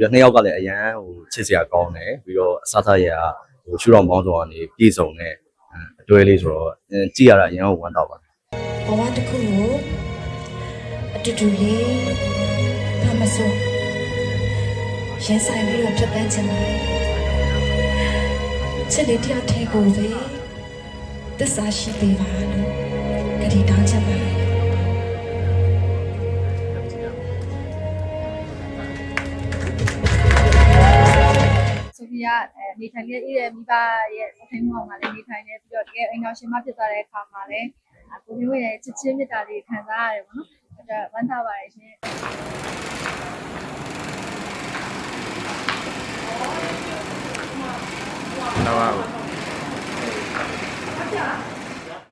ပြီးတော့နှစ်ယောက်ကလည်းအရန်ဟိုချစ်စရာကောင်းတယ်ပြီးတော့အစားသားရဟိုရှူတော်ပေါင်းဆောင်ကနေပြည့်စုံတဲ့အတွဲလေးဆိုတော့ကြည့်ရတာအရန်ဝမ်းတော့ပါတယ်ဘဝတစ်ခုကိုအတူတူလေးဘာမဆိုရင်ဆိုင်ပြီးတော့ဖြတ်တန်းချင်ပါတယ်ချစ်လေးတယောက်တည်းကိုပဲသစ္စာရှိပေးပါလို့ကတိတောင်းချင်ပါတယ် ဆိုဖီယာအဲနေထိုင်ခဲ့တဲ့မိဘရဲ့အထိမ်းမောင်မှာလည်းနေထိုင်နေပြီးတော့တကယ်အိမ်တော်ရှင်မဖြစ်သွားတဲ့အခါမှာလည်းကိုမျိုးရဲ့ချစ်ချင်းမြတ်တာလေးခံစားရတယ်ပေါ့နော်အဲ့ဒါဝမ်းသာပါတယ်ရှင်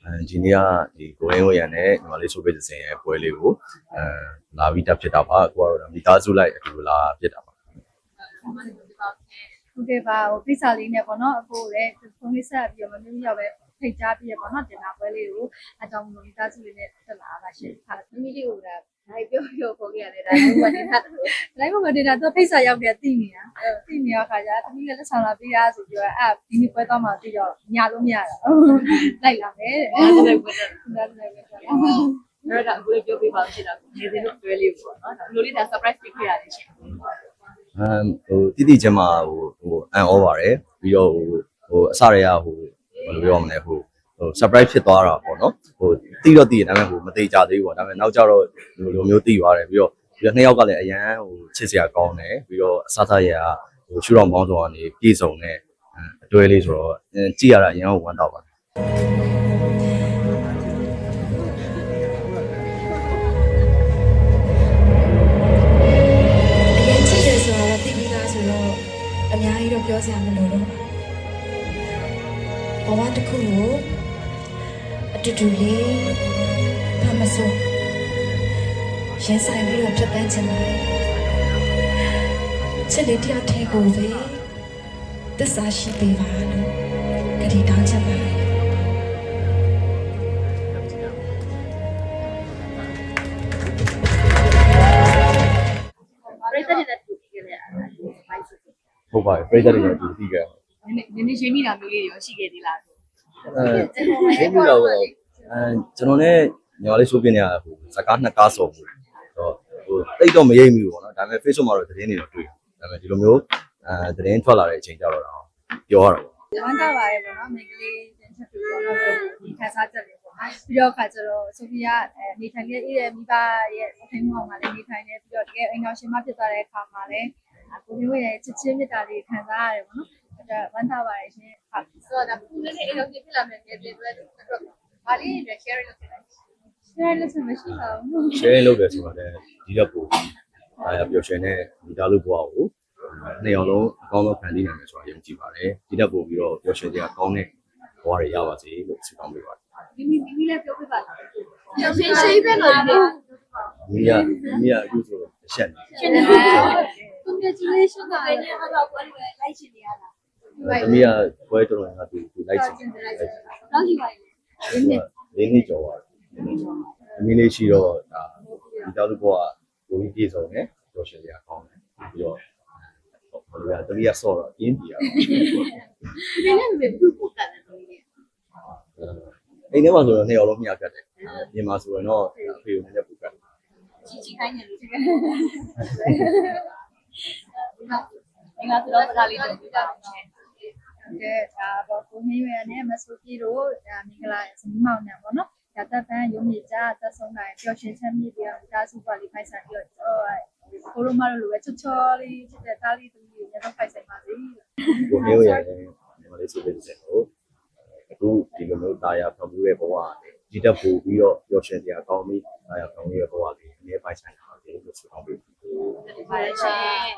အဲဒီနေ့ကဒီကိုရင်းဝရံနဲ့ညီမလေးဆိုပေးတဲ့စင်ရဲ့ပွဲလေးကိုအဲလာပြီးတက်ဖြစ်တာပါကိုကတော့မိသားစုလိုက်အတူလာဖြစ်တာပါ ဟုတ်ကဲ့ပါဟိုပိစာလေးနဲ့ပေါ့နော်အခုလည်းဖုန်းလေးဆက်ပြီးတော့မမျိုးရောက်ပဲထိတ်ကြားပြီးရပေါ့နော်တင်တာပွဲလေးကိုအကြောင်းမလို့မိသားစုလေးနဲ့တက်လာတာရှင်ဟာသမီးလေးကိုဒါဒါပြောပြောခေါ်ခဲ့ရတယ်ဒါလည်းမတင်တာလည်းမတင်တာသူပိစာရောက်တယ်သိနေတာသိနေရခါကျသမီးလည်းလက်ဆောင်လာပေးရဆိုပြီးတော့အဲ့ဒီနေ့ပွဲတော့မှပြီးတော့ညာလို့မရတော့လိုက်လာမယ်တဲ့အဲ့ဒါလည်းပွဲတော့ဒါလည်းပွဲတော့အဲ့ဒါအခုလေးပြောပြပါဦးရှိတာနေစင်းတို့တွဲလေးပေါ့နော်ဒီလိုလေးဒါ surprise ပေးခဲ့ရတယ်ရှင်အမ်ဟိုတိတိကျမဟိုဟို အန်ဩပါတယ်ပြီးတော့ဟိုဟိုအစရရဟိုဘယ်လိုပြောမလဲဟိုဟို surprise ဖြစ်သွားတာပေါ့နော်ဟိုတိတော့တိတယ်ဒါပေမဲ့ဟိုမသေးကြသေးဘူးပေါ့ဒါပေမဲ့နောက်ကျတော့ဒီလိုမျိုးတိသွားတယ်ပြီးတော့ပြီးတော့နှစ်ယောက်ကလည်းအရန်ဟိုချစ်စရာကောင်းတယ်ပြီးတော့အစားသားရဟိုရှူတော်ပေါင်းဆောင်ကနေပြည့်စုံတဲ့အတွဲလေးဆိုတော့ကြည့်ရတာအရန်ဝမ်းတော့ပါတယ် ဘဝတစ်ခုကိုအတူတူလေးဘာမဆိုရင်ဆိုင်ပြီးတော့ဖြတ်တန်းချင်ပါတယ်ချစ်လေးတယောက်တည်းကိုပဲသစ္စာရှိပေးပါလို့ကတိတောင်းချင်ပါတယ်ပရိသတ်တွေနဲ့တူပြီးခဲ့တဲ့အဲ့ဒါ surprise ဆိုဟုတ်ပါတယ်ပြည်သက်တွေလည်းဒီပြီးကြတယ် နည်းနည်းနည်းရှင်းမိတာမျိုးလေးတွေရောရှိခဲ့သေးလားအဲဒီလိုတော့အဲကျွန်တော်နဲ့ညီမလေးဆိုပြနေရဟိုစကားနှစ်ကားစုံဘူးဆိုတော့ဟိုတိတ်တော့မရိပ်မိဘူးပေါ့နော်ဒါပေမဲ့ Facebook မှာတော့သတင်းတွေတော့တွေ့ဒါပေမဲ့ဒီလိုမျိုးအဲသတင်းထွက်လာတဲ့အချိန်ကျတော့တော့ပြောရတာပေါ့ဝမ်းသာပါတယ်ပေါ့နော်မိန်းကလေးတင်ချက်ပြီးတော့ဒီခန်းစားချက်လေးပေါ့ပြီးတော့ခါကျတော့ဆိုဖီယာအဲနေထိုင်ခဲ့တဲ့မိဘရဲ့အထိမ်းမောင်မှာလည်းနေထိုင်နေပြီးတော့တကယ်အိမ်တော်ရှင်မဖြစ်သွားတဲ့အခါမှာလည်းကိုမျိုးရဲ့ချစ်ချင်းမြတ်တာလေးခံစားရတယ်ပေါ့နော် အဲ့ဒါဝမ်းသာပါတယ်ရှင်ဟုတ်ဆိုတော့ဒါပူလေးနဲ့အိမ်တော်ဖြစ်လာမယ်နေတယ်တွေ့တော့ဘာလေးတွေ share လုပ်ခဲ့လိုက် share လက်စမရှိပါဘူး share လုပ်တယ်ဆိုတော့လည်းဒီတော့ပို့အဲပျော်ရွှင်တဲ့မိသားစုဘဝကိုနှစ်ယောက်လုံးအကောင်းဆုံးဖန်တီးနိုင်မယ်ဆိုတာယုံကြည်ပါတယ်ဒီတော့ပို့ပြီးတော့ပျော်ရွှင်စရာကောင်းတဲ့ဘဝတွေရပါစေလို့ဆုတောင်းပေးပါတယ်မိမိမိမိလည်းပြောပြပါလားရှင်းရှင်းပဲလို့ဒီမိရမိရအခုဆိုတော့အဆက်နေရှင်းတယ် congratulation တော့လည်းဟောတော့ပွဲတွေလိုက်ချင်နေရတာ သမီးကပွဲတော်တော်ကသူသူလိုက်ချင်တယ်တော့ရှိပါရဲ့လေးနှစ်ကျော်ပါတယ်အမီလေးရှိတော့ဒါဒီတောက်ဘွားကိုကြီးပြေဆုံးတယ်ကျော်ရှင်ရကောင်းတယ်ပြီးတော့ဘယ်လိုလဲသမီးကဆော့တော့အင်းပြေရတော့ဒီနေ့လည်းဘူးပို့တာတယ်တော့ဒီအိမ်ထဲမှာဆိုတော့နှစ်ယောက်လုံးမျှကတ်တယ်ပြင်မှာဆိုရင်တော့အဖေကိုနည်းနည်းပူကတ်တယ်ချီချီခိုင်းနေလို့ဒီကဒီမှာဆိုတော့စကားလေးတော့ပြောတာ ရှင်ကဲဒါပေါ့ကိုနှင်းရွယ်နဲ့မဆူကြီးတို့ဒါမင်္ဂလာစမီးမောင်နဲ့ပေါ့နော်ဒါတက်ပန်းရုံးမြေကြသက်ဆုံးတိုင်းပျော်ရွှင်ချမ်းမြေ့ပြီးတော့ဒါစုပါလေးဖိုက်ဆိုင်ပြီးတော့ကိုရိုမာလိုပဲချောချောလေးချစ်တဲ့တားလေးသမီးကိုညတော့ဖိုက်ဆိုင်ပါစေကိုမျိုးရတယ်ညီမလေးဆိုတဲ့စက်ကိုအခုဒီလိုမျိုးတာယာဖမှုရဲ့ဘဝဒီတက်ပူပြီးတော့ပျော်ရွှင်စရာကောင်းပြီးတာယာဖမှုရဲ့ဘဝလေးအမြဲပိုင်ဆိုင်တာလို့ဆိုတော့ပြီးဒီပါရှင်